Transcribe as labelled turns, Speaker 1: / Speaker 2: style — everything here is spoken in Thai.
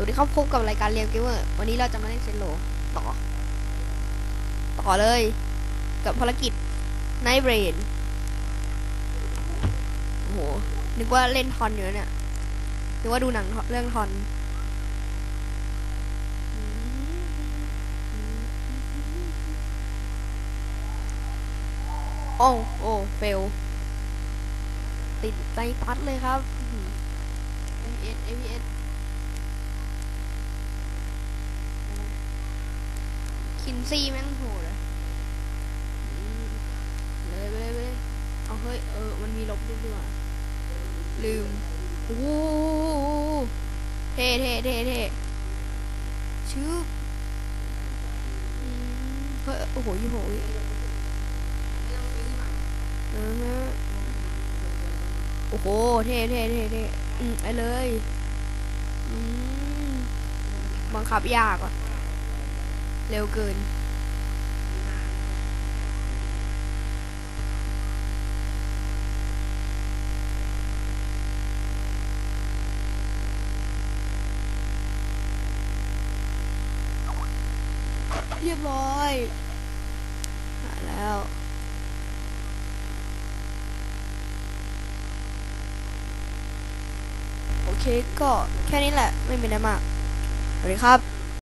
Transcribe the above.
Speaker 1: กับรายการเรียลเกมเมอร์วันนี้เราจะมาเล่นเซนโลต่อ ต่อเลย กับภารกิจไนเบรนโอ้โห นึกว่าเล่นทอนอยู่นะเนี่ย นึกว่าดูหนังเรื่องทอน โอ้โอ้เฟล ติดใจตัดเลยครับ APS APS คินซี่แม่งโหดอะอืมเลยไปเลยไปเลยเอาเฮ้ยเออ มันมีลบด้วยดีกว่าลืมโอ้โห เท่เท่เท่เท่ชื่ออืมเฮ้ยโอ้โหยี่โหยอือฮะโอ้โหเท่เท่เท่เท่อืมไปเลยอืมบังคับยากอะ เร็วเกิน เรียบร้อยมาแล้วโอเคก็แค่นี้แหละไม่มีอะไรมากสวัสดีครับ